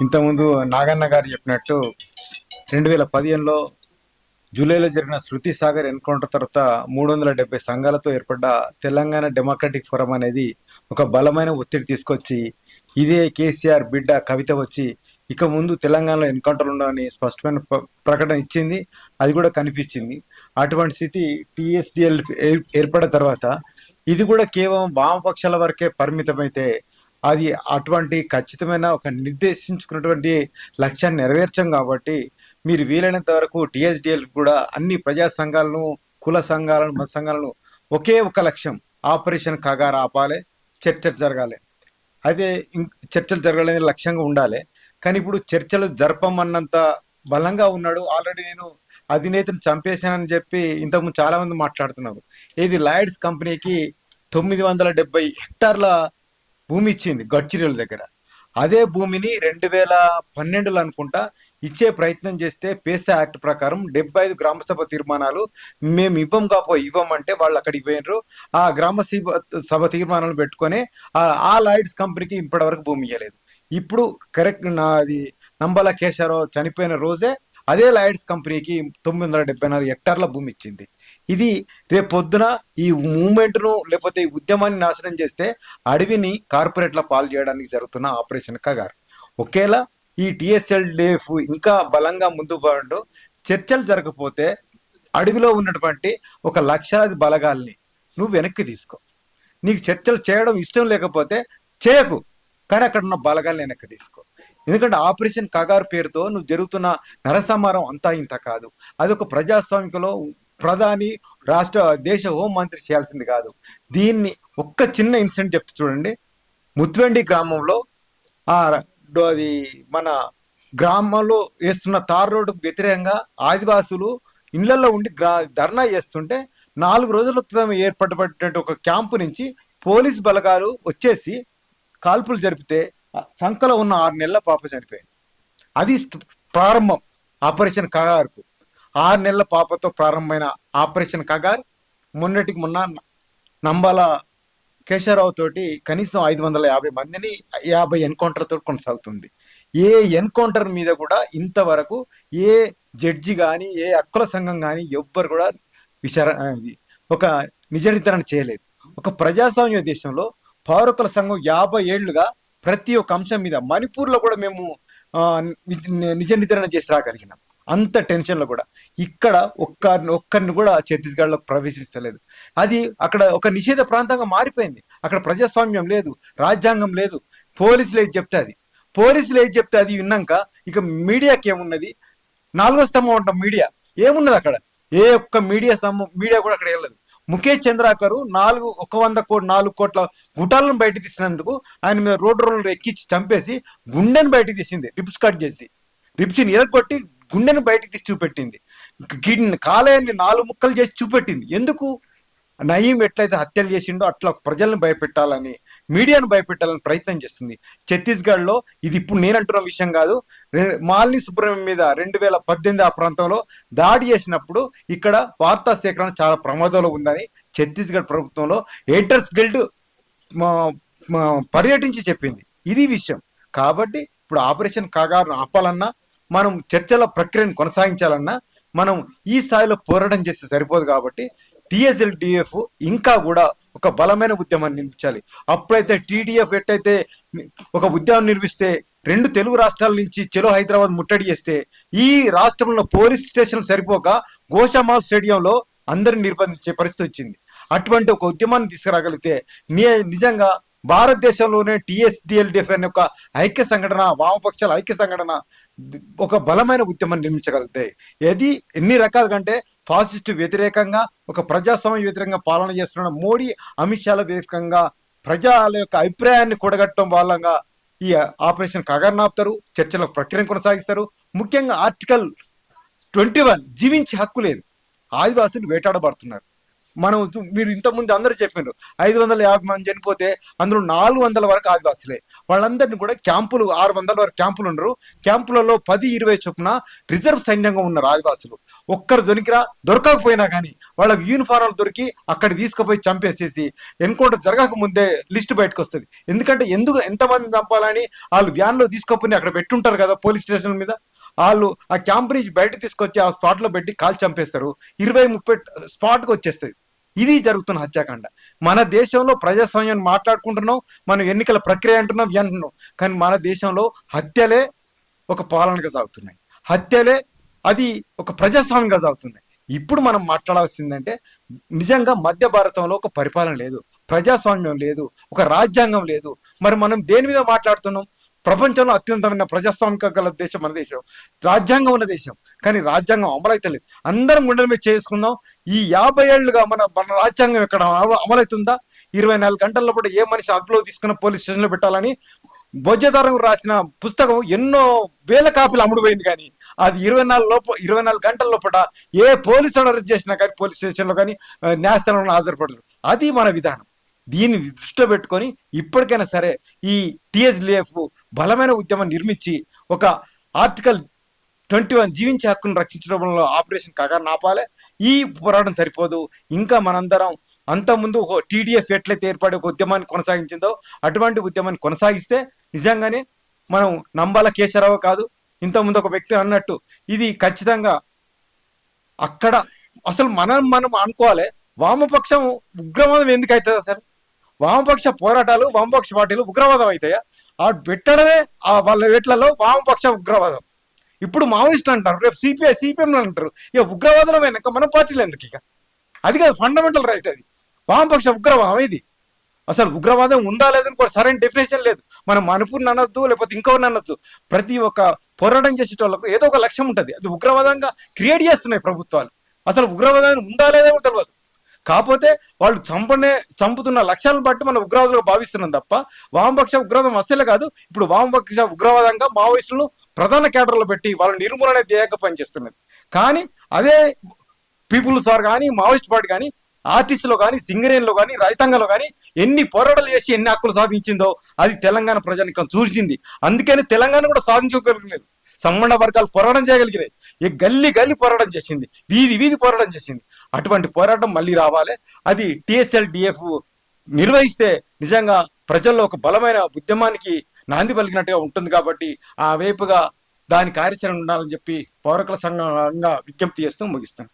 ఇంతకుముందు నాగన్న గారు చెప్పినట్టు రెండు వేల పదిహేనులో జూలైలో జరిగిన శృతి సాగర్ ఎన్కౌంటర్ తర్వాత మూడు వందల డెబ్బై సంఘాలతో ఏర్పడ్డ తెలంగాణ డెమోక్రటిక్ ఫోరం అనేది ఒక బలమైన ఒత్తిడి తీసుకొచ్చి ఇదే కేసీఆర్ బిడ్డ కవిత వచ్చి ఇక ముందు తెలంగాణలో ఎన్కౌంటర్ ఉండవని స్పష్టమైన ప్రకటన ఇచ్చింది. అది కూడా కనిపించింది. అటువంటి స్థితి టీఎస్డిఎల్ ఏర్పడిన తర్వాత ఇది కూడా కేవలం వామపక్షాల వరకే పరిమితమైతే అది అటువంటి ఖచ్చితమైన ఒక నిర్దేశించుకున్నటువంటి లక్ష్యాన్ని నెరవేర్చాం కాబట్టి మీరు వీలైనంత వరకు టిఎస్డిఎల్ కూడా అన్ని ప్రజా సంఘాలను కుల సంఘాలను మత సంఘాలను ఒకే ఒక లక్ష్యం ఆపరేషన్ కగారు ఆపాలి చర్చలు జరగాలి. అదే ఇం- చర్చలు జరగాలనే లక్ష్యంగా ఉండాలి. కానీ ఇప్పుడు చర్చలు జరపమన్నంత బలంగా ఉన్నాడు. ఆల్రెడీ నేను అధినేతను చంపేశానని చెప్పి ఇంతకుముందు చాలామంది మాట్లాడుతున్నారు. ఇది లాయిడ్స్ కంపెనీకి తొమ్మిది వందల డెబ్బై హెక్టార్ల భూమి ఇచ్చింది గడ్చిరోల దగ్గర. అదే భూమిని రెండు వేల పన్నెండులో అనుకుంటా ఇచ్చే ప్రయత్నం చేస్తే పేసా యాక్ట్ ప్రకారం డెబ్బై ఐదు గ్రామ సభ తీర్మానాలు మేము ఇవ్వం కాపో ఇవ్వమంటే వాళ్ళు అక్కడికి పోయినరు. ఆ గ్రామ సభ సభ తీర్మానాలు పెట్టుకొని ఆ లాయిడ్స్ కంపెనీకి ఇప్పటివరకు భూమి ఇవ్వలేదు ఇప్పుడు కరెక్ట్ నాది నంబల కేశవరావు చనిపోయిన రోజే అదే లాయిడ్స్ కంపెనీకి తొమ్మిది వందల డెబ్బై నాలుగు హెక్టార్ల భూమి ఇచ్చింది. ఇది రేపు పొద్దున ఈ మూమెంట్ను లేకపోతే ఈ ఉద్యమాన్ని నాశనం చేస్తే అడవిని కార్పొరేట్ల పాలు చేయడానికి జరుగుతున్న ఆపరేషన్ కగారు. ఒకేలా ఈ టిఎస్ఎల్ డేఫ్ ఇంకా బలంగా ముందు పడు చర్చలు జరగకపోతే అడవిలో ఉన్నటువంటి ఒక లక్షలాది బలగాల్ని నువ్వు వెనక్కి తీసుకో. నీకు చర్చలు చేయడం ఇష్టం లేకపోతే చేయకు కానీ అక్కడ ఉన్న బలగాల్ని వెనక్కి తీసుకో. ఎందుకంటే ఆపరేషన్ కగారు పేరుతో నువ్వు జరుగుతున్న నరసంహారం అంతా ఇంత కాదు. అది ఒక ప్రజాస్వామికలో ప్రధాని రాష్ట్ర దేశ హోం మంత్రి చేయాల్సింది కాదు. దీన్ని ఒక్క చిన్న ఇన్సిడెంట్ చెప్తే చూడండి. ముత్వెండి గ్రామంలో అది మన గ్రామంలో వేస్తున్న తార్ రోడ్డుకు వ్యతిరేకంగా ఆదివాసులు ఇళ్ళలో ఉండి గ్రా ధర్నా చేస్తుంటే నాలుగు రోజుల క్రితం ఏర్పడబడినటువంటి ఒక క్యాంపు నుంచి పోలీస్ బలగాలు వచ్చేసి కాల్పులు జరిపితే సంఖలో ఉన్న ఆరు నెలల పాప చనిపోయింది. అది ప్రారంభం. ఆపరేషన్ కగారుకు. ఆరు నెలల పాపతో ప్రారంభమైన ఆపరేషన్ కగార్ మొన్నటికి మొన్న నంబాల కేశవరావు తోటి కనీసం ఐదు వందల యాభై మందిని యాభై ఎన్కౌంటర్ తోటి కొనసాగుతుంది. ఏ ఎన్కౌంటర్ మీద కూడా ఇంతవరకు ఏ జడ్జి కానీ ఏ హక్కుల సంఘం కానీ ఎవ్వరు కూడా విచార ఒక నిజ నిర్ధారణ చేయలేదు. ఒక ప్రజాస్వామ్య దేశంలో పౌరకుల సంఘం యాభై ఏళ్ళుగా ప్రతి ఒక్క అంశం మీద మణిపూర్లో కూడా మేము నిజ నిర్ధారణ చేసి రాగలిగినాం. అంత టెన్షన్లో కూడా. ఇక్కడ ఒక్క ఒక్కరిని కూడా ఛత్తీస్గఢ్లో ప్రవేశిస్తలేదు. అది అక్కడ ఒక నిషేధ ప్రాంతంగా మారిపోయింది. అక్కడ ప్రజాస్వామ్యం లేదు రాజ్యాంగం లేదు. పోలీసులు ఏది చెప్తే అది. పోలీసులు ఏది చెప్తే అది విన్నాక ఇక మీడియాకి ఏమున్నది? నాలుగో స్తంభం ఉంటాం మీడియా. ఏమున్నది అక్కడ? ఏ ఒక్క మీడియా స్తంభం మీడియా కూడా అక్కడ వెళ్ళదు ముఖేష్ చంద్రాకరు నాలుగు ఒక వంద కోటి నాలుగు కోట్ల గుటాలను బయట తీసినందుకు ఆయన మీద రోడ్డు రోడ్లు ఎక్కించి చంపేసి గుండెను బయటకు తీసింది. రిప్స్ కట్ చేసి. రిప్స్ని ఎరగొట్టి గుండెని బయటకు తీసి చూపెట్టింది. కిడ్నీ కాలేయాన్ని నాలుగు ముక్కలు చేసి చూపెట్టింది. ఎందుకు? నయీం ఎట్లయితే హత్యలు చేసిండో అట్లా ప్రజలను భయపెట్టాలని మీడియాను భయపెట్టాలని ప్రయత్నం చేస్తుంది. ఛత్తీస్గఢ్లో ఇది ఇప్పుడు నేను అంటున్న విషయం కాదు. మాలిని సుబ్రహ్మణ్యం మీద రెండు వేల పద్దెనిమిది ఆ ప్రాంతంలో దాడి చేసినప్పుడు ఇక్కడ వార్తా సేకరణ చాలా ప్రమాదంలో ఉందని ఛత్తీస్గఢ్ ప్రభుత్వంలో ఎయిటర్స్ గిల్డ్ మా- పర్యటించి చెప్పింది. ఇది విషయం. కాబట్టి ఇప్పుడు ఆపరేషన్ కాగారు ఆపాలన్నా మనం చర్చల ప్రక్రియను కొనసాగించాలన్నా మనం ఈ స్థాయిలో పోరాటం చేస్తే సరిపోదు కాబట్టి టిఎస్ఎల్ డిఎఫ్ ఇంకా కూడా ఒక బలమైన ఉద్యమాన్ని నిర్మించాలి. అప్పుడైతే టీడీఎఫ్ ఎట్టయితే ఒక ఉద్యమం నిర్మిస్తే రెండు తెలుగు రాష్ట్రాల నుంచి చెలో హైదరాబాద్ ముట్టడి చేస్తే ఈ రాష్ట్రంలో పోలీస్ స్టేషన్ సరిపోక గోషామాల్ స్టేడియంలో అందరిని నిర్బంధించే పరిస్థితి వచ్చింది. అటువంటి ఒక ఉద్యమాన్ని తీసుకురాగలిగితే నిజంగా భారతదేశంలోనే టిఎస్డిఎల్డిఎఫ్ అనే ఒక ఐక్య సంఘటన వామపక్షాల ఐక్య సంఘటన ఒక బలమైన ఉద్యమాన్ని నిర్మించగలుగుతాయి ఇది ఎన్ని రకాల కంటే ఫాసిస్ట్ వ్యతిరేకంగా ఒక ప్రజాస్వామ్య వ్యతిరేకంగా పాలన చేస్తున్న మోడీ అమిత్ షాల వ్యతిరేకంగా ప్రజల యొక్క అభిప్రాయాన్ని కూడగట్టడం వాళ్ళంగా ఈ ఆపరేషన్ కగర్నాపుతారు చర్చల ప్రక్రియను కొనసాగిస్తారు. ముఖ్యంగా ఆర్టికల్ ట్వంటీ వన్ జీవించే హక్కు లేదు. ఆదివాసులు వేటాడబడుతున్నారు. మనం మీరు ఇంతకుముందు అందరూ చెప్పారు ఐదు వందల యాభై మంది చనిపోతే అందులో నాలుగు వందల వరకు ఆదివాసులే. వాళ్ళందరినీ కూడా క్యాంపులు ఆరు వందల వరకు క్యాంపులు ఉన్నారు క్యాంపులలో పది ఇరవై చొప్పున రిజర్వ్ సైన్యంగా ఉన్నారు ఆదివాసులు. ఒక్కరు దొరికిరా దొరకకపోయినా కానీ వాళ్ళకి యూనిఫారాలు దొరికి అక్కడ తీసుకుపోయి చంపేసేసి ఎన్కౌంటర్ జరగక ముందే లిస్ట్ బయటకు వస్తుంది ఎందుకంటే ఎందుకు ఎంతమంది చంపాలని వాళ్ళు వ్యాన్లో తీసుకుపోయి అక్కడ పెట్టుంటారు కదా పోలీస్ స్టేషన్ మీద. వాళ్ళు ఆ క్యాంప్ నుంచి బయట తీసుకొచ్చి ఆ స్పాట్లో పెట్టి కాల్ చంపేస్తారు. ఇరవై ముప్పై స్పాట్కి వచ్చేస్తుంది ఇది జరుగుతున్న హత్యాకాండ. మన దేశంలో ప్రజాస్వామ్యం మాట్లాడుకుంటున్నాం మనం ఎన్నికల ప్రక్రియ అంటున్నాం అంటున్నాం కానీ మన దేశంలో హత్యలే ఒక పాలనగా సాగుతున్నాయి. హత్యలే అది ఒక ప్రజాస్వామ్యంగా సాగుతున్నాయి. ఇప్పుడు మనం మాట్లాడాల్సిందంటే నిజంగా మధ్య భారతంలో ఒక పరిపాలన లేదు. ప్రజాస్వామ్యం లేదు. ఒక రాజ్యాంగం లేదు. మరి మనం దేని మీద మాట్లాడుతున్నాం? ప్రపంచంలో అత్యంతమైన ప్రజాస్వామిక గల దేశం మన దేశం. రాజ్యాంగం ఉన్న దేశం. కానీ రాజ్యాంగం అమలైతలేదు అందరం గుండెల మీద చేసుకుందాం. ఈ యాభై ఏళ్ళుగా మన మన రాజ్యాంగం ఇక్కడ అమలవుతుందా? ఇరవై నాలుగు గంటల్లో పాటు ఏ మనిషి అదుపులో తీసుకున్న పోలీస్ స్టేషన్లో పెట్టాలని భోజ్యధారం రాసిన పుస్తకం ఎన్నో వేల కాపీలు అమ్ముడుపోయింది కానీ అది ఇరవై నాలుగు లోపు ఇరవై నాలుగు గంటల లోపల ఏ పోలీసు అరెస్ట్ చేసినా కానీ పోలీస్ స్టేషన్లో కానీ న్యాయస్థానంలో హాజరుపడరు. అది మన విధానం. దీన్ని దృష్టిలో పెట్టుకొని ఇప్పటికైనా సరే ఈ టిఎస్లిఎఫ్ బలమైన ఉద్యమం నిర్మించి ఒక ఆర్టికల్ ట్వంటీ వన్ జీవించే హక్కును రక్షించడంలో ఆపరేషన్ కాగా నాపాలే. ఈ పోరాటం సరిపోదు. ఇంకా మనందరం అంతకుముందు టీడీఎఫ్ ఎట్లయితే ఏర్పడే ఒక ఉద్యమాన్ని కొనసాగించిందో అటువంటి ఉద్యమాన్ని కొనసాగిస్తే నిజంగానే మనం నంబాల కేశవరావు కాదు ఇంతకుముందు ఒక వ్యక్తి అన్నట్టు ఇది ఖచ్చితంగా అక్కడ అసలు మనం మనం అనుకోవాలి. వామపక్షం ఉగ్రవాదం ఎందుకు అవుతుంది అసలు వామపక్ష పోరాటాలు వామపక్ష పార్టీలు ఉగ్రవాదం అవుతాయా? ఆ పెట్టడమే ఆ వాళ్ళ వేట్లలో వామపక్ష ఉగ్రవాదం. ఇప్పుడు మావోయిస్టులు అంటారు రేపు సిపిఐ సిపిఎం అంటారు. ఇక ఉగ్రవాదం వెనక మన పార్టీలు ఎందుకు ఇక? అది కాదు ఫండమెంటల్ రైట్ అది. వామపక్ష ఉగ్రవాదం ఇది. అసలు ఉగ్రవాదం ఉందా లేదని కూడా సరైన డెఫినేషన్ లేదు. మనం మణిపూర్ని అనొద్దు లేకపోతే ఇంకొకరిని అనొద్దు. ప్రతి ఒక్క పోరాటం చేసేటోళ్ళకు ఏదో ఒక లక్ష్యం ఉంటుంది. అది ఉగ్రవాదంగా క్రియేట్ చేస్తున్నాయి ప్రభుత్వాలు. అసలు ఉగ్రవాదాన్ని ఉందా లేదా కూడా తెలియదు కాకపోతే వాళ్ళు చంపనే చంపుతున్న లక్ష్యాలను బట్టి మనం ఉగ్రవాదులుగా భావిస్తున్నాం తప్ప వామపక్ష ఉగ్రవాదం అసలే కాదు. ఇప్పుడు వామపక్ష ఉగ్రవాదంగా మావోయిస్టులను ప్రధాన కేటర్లు పెట్టి వాళ్ళ నిర్మూలన ధ్యేయంగా పనిచేస్తున్నది కానీ అదే పీపుల్స్ వారు కానీ మావోయిస్ట్ పార్టీ కానీ ఆర్టీసీలో కానీ సింగరేన్లో కానీ రైతాంగంలో కానీ ఎన్ని పోరాటాలు చేసి ఎన్ని హక్కులు సాధించిందో అది తెలంగాణ ప్రజానికం చూసింది. అందుకని తెలంగాణ కూడా సాధించగలగలేదు సంబంధ వర్గాలు పోరాటం చేయగలిగినాయి. ఈ గల్లీ గల్లి పోరాటం చేసింది. వీధి వీధి పోరాటం చేసింది. అటువంటి పోరాటం మళ్ళీ రావాలి. అది టిఎస్ఎల్ డిఎఫ్ నిర్వహిస్తే నిజంగా ప్రజల్లో ఒక బలమైన ఉద్యమానికి నాంది పలికినట్టుగా ఉంటుంది కాబట్టి ఆ వైపుగా దాని కార్యాచరణ ఉండాలని చెప్పి పౌరకుల సంఘంగా విజ్ఞప్తి చేస్తూ ముగిస్తాను